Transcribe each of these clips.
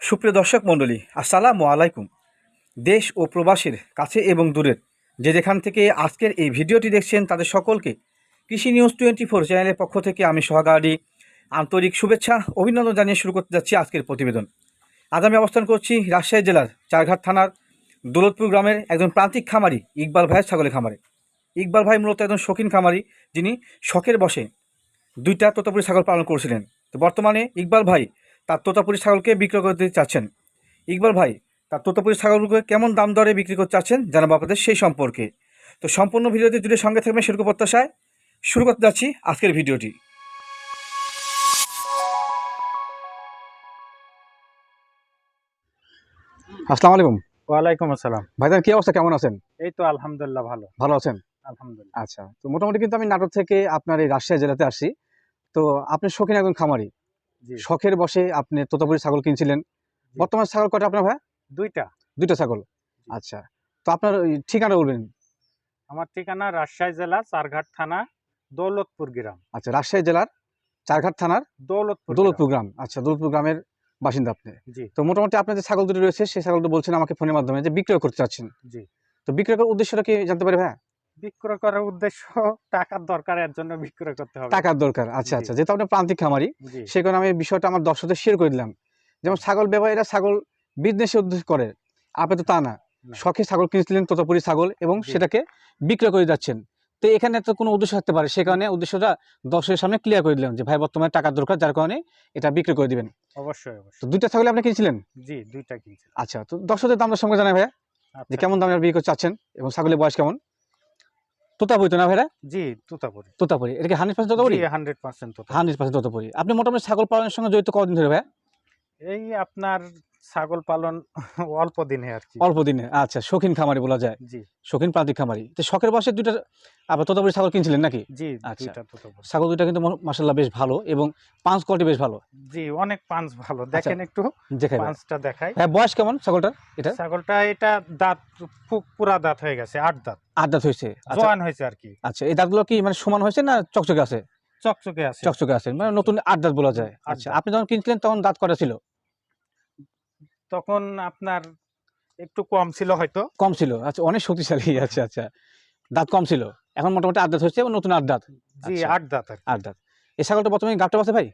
সুপ্রিয় দর্শক মণ্ডলী, আসসালামু আলাইকুম। দেশ ও প্রবাসীর কাছে এবং দূরের যে যেখান থেকে আজকের এই ভিডিওটি দেখছেন তাদের সকলকে কৃষি নিউজ টোয়েন্টি ফোর চ্যানেলের পক্ষ থেকে আমি সহকারী আন্তরিক শুভেচ্ছা, অভিনন্দন জানিয়ে শুরু করতে যাচ্ছি আজকের প্রতিবেদন। আজ আমি অবস্থান করছি রাজশাহী জেলার চারঘাট থানার দৌলতপুর গ্রামের একজন প্রান্তিক খামারি, ইকবাল ভাইয়ের ছাগলের খামারে। ইকবাল ভাই মূলত একজন শৌখিন খামারি, যিনি শখের বসে দুইটা তোতাপুরি ছাগল পালন করেছিলেন। তো বর্তমানে ইকবাল ভাই তার তোতাপুরি ছাগলকে বিক্রয় করতে চাচ্ছেন। ইকবাল ভাই তার তোতাপুরি ছাগলগুলোকে কেমন দাম দরে বিক্রি করতে চাচ্ছেন জানাব আপনাদের সেই সম্পর্কে। তো সম্পূর্ণ ভিডিওতে জুড়ে সঙ্গে থাকবেন সেরকম প্রত্যাশায়। শুরু করতে যাচ্ছি আজকের ভিডিওটি। আসসালামু আলাইকুম। ওয়ালাইকুম আসসালাম। ভাইজান কি অবস্থা? কেমন আছেন? এই তো আলহামদুলিল্লাহ ভালো। ভালো আছেন? আলহামদুলিল্লাহ। আচ্ছা তো মোটামুটি কিন্তু আমি নাটোর থেকে আপনার এই রাজশাহী জেলাতে আসি। তো আপনি শৌখিন একজন খামারি। শখের বসে আপনি তোতাপুরি ছাগল কিনছিলেন। বর্তমান ছাগল কটা আপনার ভাই? দুইটা। দুইটা ছাগল। আচ্ছা। তো আপনার ঠিকানা বলবেন। আমার ঠিকানা রাজশাহী জেলা চারঘাট থানা দৌলতপুর গ্রাম। আচ্ছা রাজশাহী জেলার চারঘাট থানার দৌলতপুর দৌলতপুর গ্রাম। আচ্ছা দৌলতপুর গ্রামের বাসিন্দা আপনি। জি। তো মোটামুটি আপনার যে ছাগল দুটো রয়েছে সেই ছাগলটা বলছেন আমাকে ফোনের মাধ্যমে যে বিক্রয় করতে চাচ্ছেন। জি। তো বিক্রয় করার উদ্দেশ্যটা কি জানতে পারি ভাই বিক্রয় করার উদ্দেশ্য টাকার দরকার এর জন্য বিক্রয় করতে হবে। টাকার দরকার আচ্ছা আচ্ছা যেহেতু আপনি প্রান্তিক খামারি সেই কারণে আমি বিষয়টা আমার দর্শকদের শেয়ার করে দিলাম। যেমন ছাগল ব্যবসায়ীরা ছাগল বিজনেসের উদ্দেশ্য করে আপনি তো তা না। শখে ছাগল কিনেছিলেন তোতাপুরি ছাগল এবং সেটাকে বিক্রয় করে যাচ্ছেন। তো এখানে তো কোনো উদ্দেশ্য থাকতে পারে সে কারণে উদ্দেশ্যটা দর্শকের সামনে ক্লিয়ার করে দিলাম যে ভাই বর্তমানে টাকার দরকার যার কারণে এটা বিক্রি করে দিবেন। অবশ্যই তো দুইটা ছাগল আপনি কিনেছিলেন? জি দুইটা কিনছি আচ্ছা তো দর্শকদের দাম দর সঙ্গে জানাই ভাইয়া যে আচ্ছা। কেমন দামে বিক্রি করতে চাচ্ছেন এবং ছাগলের বয়স কেমন? তোতাপুরি তো না ভাইরা? জি তোতাপুরি। তোতাপুরি। এটা কি hundred percent Totapuri? Hundred percent hundred percent Totapuri. আপনি মোটামুটি ছাগল পালনের সঙ্গে জড়িত কদিন ধরে ভাইয়া? এই আপনার ছাগল পালন অল্প দিনে আর কি। অল্প দিনে আচ্ছা শৌখিন খামারি বলা যায়। জি। শৌখিন প্রান্তিক খামারি। তো শখের বয়সে দুইটা আবার তোতাপুরি ছাগল কিনছিলেন নাকি? জি আচ্ছা। ছাগল দুইটা কিন্তু মাসাল্লাহ বেশ ভালো এবং পাঁচ কোয়ালিটি বেশ ভালো। জি অনেক পাঁচ ভালো। দেখেন একটু পাঁচটা দেখাই। হ্যাঁ বয়স কেমন ছাগলটা এটা? ছাগলটা এটা দাঁত পুরা দাঁত হয়ে গেছে আট দাঁত। আট দাঁত হয়েছে। আচ্ছা। জোয়ান হয়েছে আর কি। আচ্ছা এই দাঁতগুলো কি মানে সমান হয়েছে না চকচকে আছে? চকচকে আছে। চকচকে আছে মানে নতুন আট দাঁত বলা যায়। আচ্ছা আপনি যখন কিনছিলেন তখন দাঁত কটা ছিল? তখন আপনার একটু কম ছিল হয়তো। কম ছিল। আচ্ছা অনেক শক্তিশালী। আচ্ছা আচ্ছা। দাঁত কম ছিল। এখন মোটামুটি আট দাঁত হচ্ছে এবং নতুন আট দাঁত। জি আচ্ছা। আট দাঁত আট দাঁত। এই ছাগলটা বর্তমানে গাঁটটা আছে ভাই?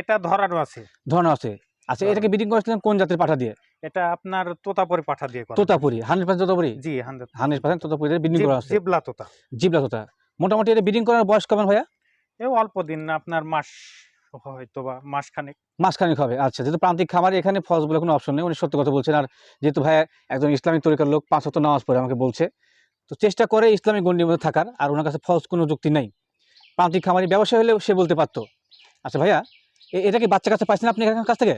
এটা ধরানো আছে। ধরানো আছে। আচ্ছা এটাকে ব্রিডিং করেছিলেন কোন জাতের পাঠা দিয়ে? এটা আপনার তোতাপুরি পাঠা দিয়ে তোতাপুরি হান্ড্রেড পার্সেন্ট তোতাপুরি? জি হান্ড্রেড হান্ড্রেড পার্সেন্ট তোতাপুরি বিডিং করা আছে। জিবলা তোতা। জিবলা তোতা। মোটামুটি এটা ব্রিডিং করার বয়স কেমন ভাইয়া? এই অল্প দিন আপনার মাস হয়তো বা মাস খানেক মাসখানেক হবে আচ্ছা। যেহেতু প্রান্তিক খামারে এখানে বলে কোনো অপশন নেই উনি সত্য কথা বলছেন। আর যেহেতু ভাইয়া একজন ইসলামিক তরিকার লোক পাঁচ হতো নামাজ পড়ে আমাকে বলছে। তো চেষ্টা করে ইসলামিক গণ্ডির মধ্যে থাকার আর ওনার কাছে ফলস কোনো যুক্তি নেই। প্রান্তিক খামারি ব্যবসা হলেও সে বলতে পারতো। আচ্ছা ভাইয়া এটা কি বাচ্চা কাছে পাইছেন আপনি কাছ থেকে?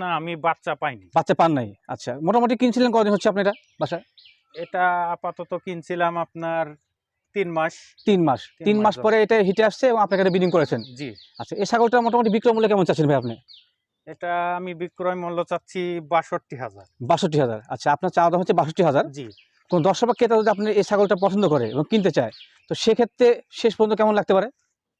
না আমি বাচ্চা পাইনি। বাচ্চা পান নাই। আচ্ছা মোটামুটি কিনছিলেন কদিন হচ্ছে আপনি এটা বাসায়? এটা আপাতত কিনছিলাম আপনার তিন মাস। তিন মাস। তিন মাস পরে এটা হিটে আসছে এবং আপনাকে কাছে বিডিং করেছেন। জি। আচ্ছা এই ছাগলটা মোটামুটি বিক্রয় মূল্য কেমন চাচ্ছেন ভাই আপনি? এটা আমি বিক্রয় মূল্য চাচ্ছি বাষট্টি হাজার। বাষট্টি হাজার। আচ্ছা আপনার চাওয়া দাম হচ্ছে বাষট্টি হাজার। জি। কোন দর্শক বা ক্রেতা যদি আপনি এই ছাগলটা পছন্দ করে এবং কিনতে চায় তো সেক্ষেত্রে শেষ পর্যন্ত কেমন লাগতে পারে?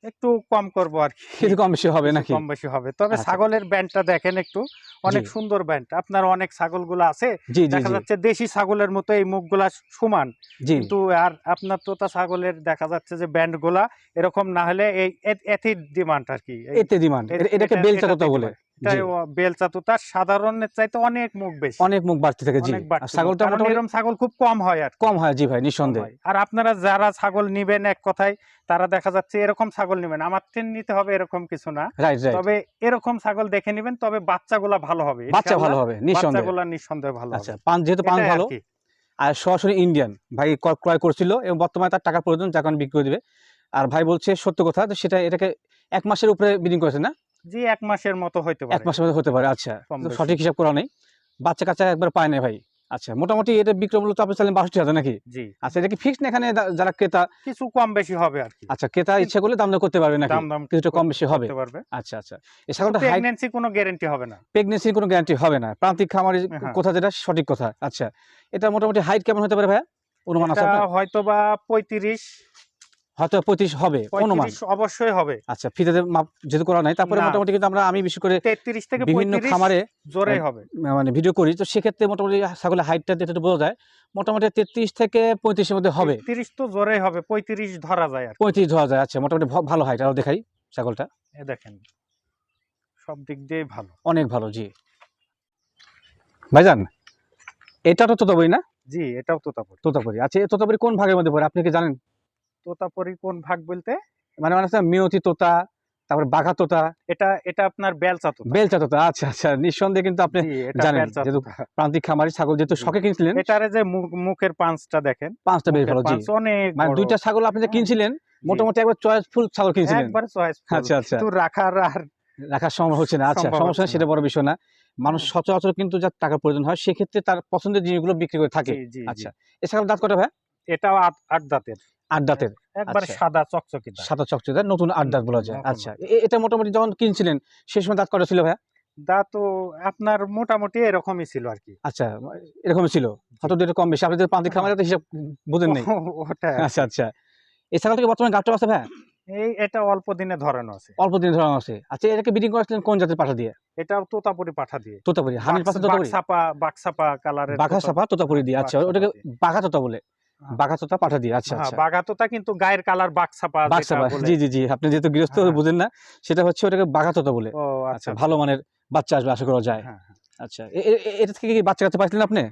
একটু কম করব আর কি। কিছু কম বেশি হবে নাকি? কম বেশি হবে। তবে আচ্ছা। ছাগলের ব্যান্ডটা দেখেন একটু। অনেক সুন্দর ব্যান্ড। আপনার অনেক ছাগলগুলো আছে। দেখা যাচ্ছে দেশি ছাগলের মতো এই মুখগুলা সমান। কিন্তু আর আপনার তোতা ছাগলের দেখা যাচ্ছে যে ব্যান্ডগুলা এরকম না হলে এই এতে ডিমান্ড আর কি। এতে ডিমান্ড। এটাকে এটা- বেলচা কথা বলে। Demand। এটাই জি। ও- বেলচা সাধারণের চাইতে অনেক মুখ বেশি। অনেক মুখ বাড়তে থাকে জি। অনেক আর বাড়তি মুখ। ছাগলটা এরকম ছাগল খুব কম হয় আর কম হয় জি ভাই নিঃসন্দেহে। আর আপনারা যারা ছাগল নিবেন এক কথায় তারা দেখা যাচ্ছে এরকম ছাগল নিবেন। আমার থেকে নিতে হবে এরকম কিছু না। তবে এরকম ছাগল দেখে নিবেন তবে বাচ্চাগুলা ভালো হবে বাচ্চা ভালো হবে নিঃসন্দেহে। নিঃসন্দেহে ভালো আচ্ছা পান যেহেতু পান আর ভালো আর সরাসরি ইন্ডিয়ান ভাই ক্রয়- করছিল এবং বর্তমানে তার টাকা প্রয়োজন আমি বিক্রি করে দিবে। আর ভাই বলছে সত্য কথা তো সেটা এটাকে এক মাসের উপরে বিডিং করেছে না? জি এক মাসের মতো হইতে এক মাসের মধ্যে হতে পারে আচ্ছা। সঠিক হিসাব করা নেই। বাচ্চা কাচ্চা একবার পায় না ভাই। আচ্ছা মোটামুটি এটা বিক্রয় মূল্য তো আপনি চাইলেন বাষট্টি হাজার নাকি? জি। আচ্ছা এটা কি না এখানে যারা ক্রেতা? কিছু কম বেশি হবে আর কি। আচ্ছা ক্রেতা ইচ্ছা করলে দাম দর করতে পারবে নাকি? দাম দাম কিছুটা কম বেশি হবে। পারবে। আচ্ছা আচ্ছা। এই ছাগলটা প্রেগন্যান্সি কোনো গ্যারান্টি হবে না। কোনো গ্যারান্টি হবে না। প্রান্তিক খামারি হ্যাঁ। কথা যেটা সঠিক কথা। আচ্ছা এটা মোটামুটি হাইট কেমন হতে পারে ভাইয়া? অনুমান আছে হয়তো বা পঁয়ত্রিশ হয়তো পঁয়ত্রিশ হবে অনুমান। অবশ্যই হবে। আচ্ছা মাপ যেহেতু করা নাই তারপরে মোটামুটি কিন্তু আমরা আমি বিশেষ করে তেত্রিশ থেকে বিভিন্ন খামারে জোরে হবে। মানে ভিডিও করি তো সেক্ষেত্রে মোটামুটি ছাগলের হাইটটা যেটা বোঝা যায়। মোটামুটি তেত্রিশ থেকে পঁয়ত্রিশের মধ্যে হবে। তিরিশ তো জোরে হবে পঁয়ত্রিশ ধরা যায় আর পঁয়ত্রিশ ধরা যায় আচ্ছা মোটামুটি ভালো হাইট আরও দেখাই ছাগলটা। এ দেখেন সব দিক দিয়ে ভালো। অনেক ভালো জি। ভাইজান এটা তো তোতাপুরি না? জি এটাও তোতাপুরি। তোতাপুরি। আচ্ছা এই তোতাপুরি কোন ভাগের মধ্যে পড়ে আপনি কি জানেন? তোতাপুরি কোন ভাগ বলতে? মানে মানে হচ্ছে তোতা তারপরে বাঘা তোতা এটা এটা আপনার বেলচা তোতা। বেলচা তোতা আচ্ছা আচ্ছা নিঃসন্দেহে কিন্তু আপনি জানেন, যেহেতু প্রান্তিক খামারি ছাগল যেহেতু শখে কিনছিলেন। এটারে যে মুখের পাঁচটা দেখেন। পাঁচটা বেশ ভালো জি। অনেক মানে দুইটা ছাগল আপনি যে কিনছিলেন মোটামুটি একবার চয়েসফুল ছাগল কিনছিলেন। একবার চয়েস আচ্ছা আচ্ছা। কিন্তু রাখার আর রাখার সম্ভব হচ্ছে না। আচ্ছা সমস্যা সেটা বড় বিষয় না। মানুষ সচরাচর কিন্তু যার টাকার প্রয়োজন হয় সেক্ষেত্রে তার পছন্দের জিনিসগুলো বিক্রি করে থাকে। আচ্ছা। এ ছাগল দাঁত কটা ভাই? এটাও আট আট দাঁতের। আট দাঁতের একবার আচ্ছা। সাদা চকচকে সাদা চকচকে নতুন আট দাঁত বলা যায়। আচ্ছা এটা মোটামুটি যখন কিনছিলেন সেই সময় দাঁত কটা ছিল ভাই দাঁত তো আপনার মোটামুটি এরকমই ছিল আর কি। আচ্ছা এরকমই ছিল। হয়তো কম বেশি। আপনি যে প্রান্তিক খামারে তো হিসাব বুঝেন নেই। ওটা। আচ্ছা আচ্ছা। এই ছাগলটাকে বর্তমানে গাবটা আছে ভাই এই এটা অল্প দিনে ধরানো আছে। অল্প দিন ধরা আছে। আচ্ছা এটাকে বিডিং করেছিলেন কোন জাতের পাঠা দিয়ে? এটাও তোতাপুরি পাঠা দিয়ে। তোতাপুরি হানির পাশে তোতাপুরি? বাক্সাপা বাক্সাপা কালারের বাঘা সাপা তোতাপুরি। দিয়ে। আচ্ছা ওটাকে বাঘা তোতা বলে। হ্যাঁ। বাঘা পাঠা দিয়ে আচ্ছা হ্যাঁ আচ্ছা। বাঘা কিন্তু গায়ের কালার বাক্সাপা জি জি জি আপনি যেহেতু গৃহস্থ হ্যাঁ। বুঝেন না সেটা হচ্ছে ওটাকে বাঘা তোতা বলে। ও আচ্ছা। আচ্ছা ভালো মানের বাচ্চা আসবে আশা করা যায়। আচ্ছা এটা থেকে কি বাচ্চা কাছে পাইছিলেন আপনি?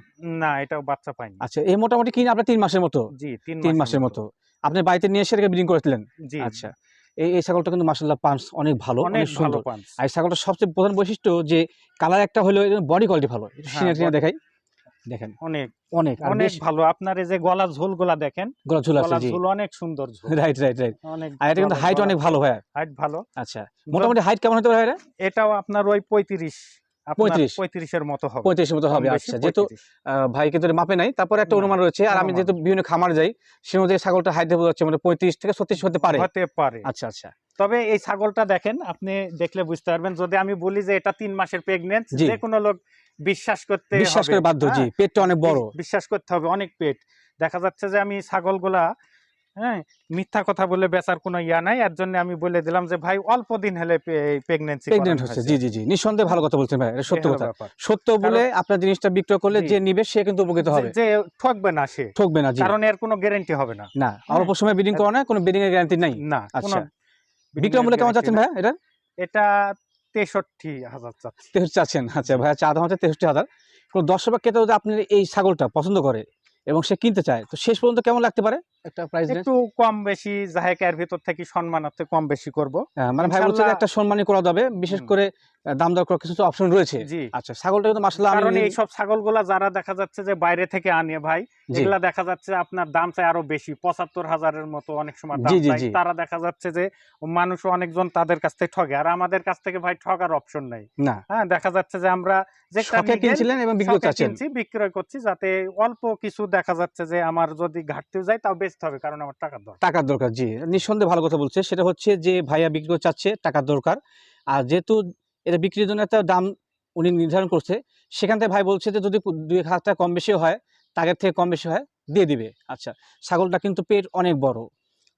না এটাও বাচ্চা পাইনি। আচ্ছা এই মোটামুটি কিনে আপনার তিন মাসের মতো? জি তিন মাসের মতো। আপনি বাড়িতে নিয়ে এসে ব্রিডিং করেছিলেন? জি। আচ্ছা এই এই ছাগলটা কিন্তু মাসাল্লাহ অনেক ভালো অনেক সুন্দর। আর এই ছাগলটার সবচেয়ে প্রধান বৈশিষ্ট্য যে কালার একটা হলো বডি কোয়ালিটি ভালো। দেখাই। দেখেন অনেক। অনেক অনেক ভালো। আপনার এই যে গলা ঝোলগুলা দেখেন গলা ঝুল আছে ঝোল অনেক সুন্দর ঝোল। রাইট রাইট রাইট অনেক আর এটা কিন্তু হাইট অনেক ভালো ভাই হাইট ভালো। আচ্ছা মোটামুটি হাইট কেমন হতে পারে এটা এটাও আপনার ওই 35 পঁয়ত্রিশের মতো হবে। পঁয়ত্রিশের মতো হবে আচ্ছা যেহেতু ভাই কিন্তু মাপে নাই তারপরে একটা অনুমান রয়েছে আর আমি যেহেতু বিভিন্ন খামার যাই সে অনুযায়ী ছাগলটা হাইট দেবো যাচ্ছে মানে পঁয়ত্রিশ থেকে ছত্রিশ হতে পারে। হতে পারে। আচ্ছা আচ্ছা। তবে এই ছাগলটা দেখেন আপনি দেখলে বুঝতে পারবেন যদি আমি বলি যে এটা তিন মাসের প্রেগনেন্ট। যে কোনো লোক বিশ্বাস করতে বিশ্বাস করে বাধ্য জি। হ্যাঁ? পেটটা অনেক বড়। বিশ্বাস করতে হবে অনেক পেট। দেখা যাচ্ছে যে আমি ছাগলগুলা হ্যাঁ মিথ্যা কথা বলে বেচার কোনো ইয়া নাই। এর জন্য আমি বলে দিলাম যে ভাই অল্প দিন হলে প্রেগনেন্সি প্রেগনেন্ট হচ্ছে। জি জি জি। নিঃসন্দেহে ভালো কথা বলছেন ভাই। এটা সত্য কথা। সত্য বলে আপনার জিনিসটা বিক্রয় করলে যে নিবে সে কিন্তু উপকৃত হবে। যে ঠকবে না সে। ঠকবে না জি। কারণ এর কোনো গ্যারান্টি হবে না। না অল্প সময় বিডিং করা না কোনো বিডিং এর গ্যারান্টি নাই। না আচ্ছা। বিক্রয় মূল্য কেমন চাচ্ছেন ভাই এটা? এটা তেষট্টি হাজার তেষট্টি চাচ্ছেন? আচ্ছা ভাইয়া, চা দাম তেষট্টি হাজার। কোনো দর্শক বা যদি আপনি এই ছাগলটা পছন্দ করে এবং সে কিনতে চায়, তো শেষ পর্যন্ত কেমন লাগতে পারে? একটা প্রাইস একটু কম বেশি জাহেকার ভিতর থেকে সম্মানার্থে কম বেশি করব। মানে ভাই বলছে একটা সম্মানী করা যাবে বিশেষ করে দাম দর কিছু অপশন রয়েছে। জি। আচ্ছা ছাগলটা কিন্তু কারণ এই সব ছাগলগুলা যারা দেখা যাচ্ছে যে বাইরে থেকে আনে ভাই এগুলা দেখা যাচ্ছে আপনার দাম চাই আরও বেশি পঁচাত্তর হাজারের মতো অনেক সময় দাম চাই। তারা দেখা যাচ্ছে যে মানুষ অনেকজন তাদের কাছ থেকে ঠগে। আর আমাদের কাছ থেকে ভাই ঠগার অপশন নাই। না। হ্যাঁ দেখা যাচ্ছে যে আমরা শখে কিনছিলেন এবং বিক্রি শখে চাচ্ছেন? কিনছি বিক্রয় করছি যাতে অল্প কিছু দেখা যাচ্ছে যে আমার যদি ঘাটতিও যায় তাও বেচতে হবে কারণ আমার টাকার দরকার। টাকার দরকার জি। নিঃসন্দেহে ভালো কথা বলছে। সেটা হচ্ছে যে ভাইয়া বিক্রি করতে চাচ্ছে টাকার দরকার। আর যেহেতু এটা বিক্রির জন্য একটা দাম উনি নির্ধারণ করছে সেখান থেকে ভাই বলছে যে যদি দুই এক হাজার টাকা কম বেশি হয় টাকার থেকে কম বেশি হয় দিয়ে দিবে। আচ্ছা ছাগলটা কিন্তু পেট অনেক বড়।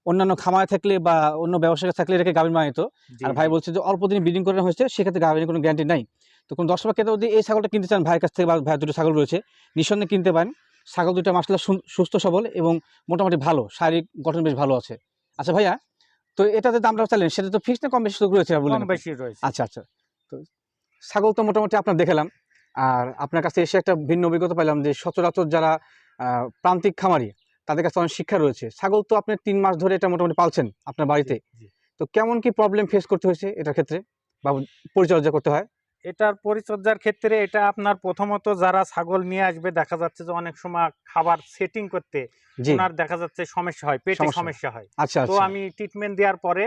অন্যান্য খামারে থাকলে বা অন্য ব্যবসায় থাকলে এটাকে গাভীর মানিত আর ভাই বলছে যে অল্প দিন ব্রিডিং করানো হয়েছে সেক্ষেত্রে গাভীর কোনো গ্যারান্টি নাই। তো কোন দর্শক ক্ষেত্রে যদি এই ছাগলটা কিনতে চান ভাইয়ের কাছ থেকে বা ভাই দুটো ছাগল রয়েছে নিঃসন্দেহে কিনতে পারেন। ছাগল দুটো মাসলা সুস্থ সবল এবং মোটামুটি ভালো শারীরিক গঠন বেশ ভালো আছে। আচ্ছা ভাইয়া তো এটাতে দামটা চাইলেন সেটা তো ফিক্স না কম বেশি রয়েছে কম বেশি রয়েছে। আচ্ছা আচ্ছা। তো ছাগল তো মোটামুটি আপনার দেখালাম আর আপনার কাছে এসে একটা ভিন্ন অভিজ্ঞতা পাইলাম যে সচরাচর যারা প্রান্তিক খামারি তাদের কাছে অনেক শিক্ষা রয়েছে। ছাগল তো আপনি তিন মাস ধরে এটা মোটামুটি পালছেন আপনার বাড়িতে। তো কেমন কি প্রবলেম ফেস করতে হয়েছে এটার ক্ষেত্রে? বা পরিচর্যা করতে হয়? এটার পরিচর্যার ক্ষেত্রে এটা আপনার প্রথমত যারা ছাগল নিয়ে আসবে, দেখা যাচ্ছে যে অনেক সময় খাবার সেটিং করতে ওনার দেখা যাচ্ছে সমস্যা হয় পেটে সমস্যা। হয়। আচ্ছা তো আচ্ছা। আমি ট্রিটমেন্ট দেওয়ার পরে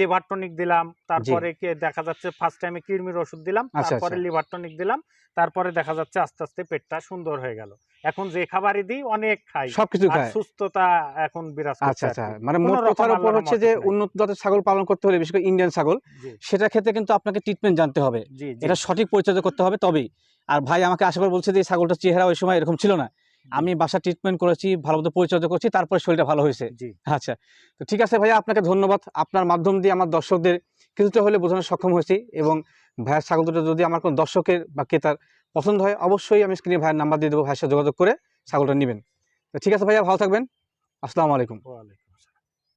লিভার টনিক দিলাম তারপরে কি দেখা যাচ্ছে ফার্স্ট টাইমে কৃমির ওষুধ দিলাম আচ্ছা, তারপরে। লিভার টনিক দিলাম তারপরে দেখা যাচ্ছে আস্তে আস্তে পেটটা সুন্দর হয়ে গেল। এখন যে খাবারই দিই অনেক খাই সবকিছু খায়। সুস্থতা এখন বিরাজ করছে আচ্ছা। আচ্ছা মানে মোট কথার উপর হচ্ছে যে উন্নত জাতের ছাগল পালন করতে হলে বিশেষ করে ইন্ডিয়ান ছাগল সেটা ক্ষেত্রে কিন্তু আপনাকে ট্রিটমেন্ট জানতে হবে। এটা সঠিক পরিচর্যা করতে হবে তবেই। আর ভাই আমাকে আসাবার বলছে যে ছাগলটার চেহারা ওই সময় এরকম ছিল না। আমি বাসা ট্রিটমেন্ট করেছি ভালো মতো পরিচর্যা করছি তারপরে শরীরটা ভালো হয়েছে। জি। আচ্ছা তো ঠিক আছে ভাইয়া আপনাকে ধন্যবাদ। আপনার মাধ্যম দিয়ে আমার দর্শকদের কিছুটা হলে বোঝানোর সক্ষম হয়েছি এবং ভাইয়ার ছাগল দুটো যদি আমার কোনো দর্শকের বা ক্রেতার পছন্দ হয় অবশ্যই আমি স্ক্রিনে ভাইয়ের নাম্বার দিয়ে দেবো ভাইয়ের সাথে যোগাযোগ করে ছাগলটা নেবেন। তো ঠিক আছে ভাইয়া ভালো থাকবেন। আসসালামু আলাইকুম।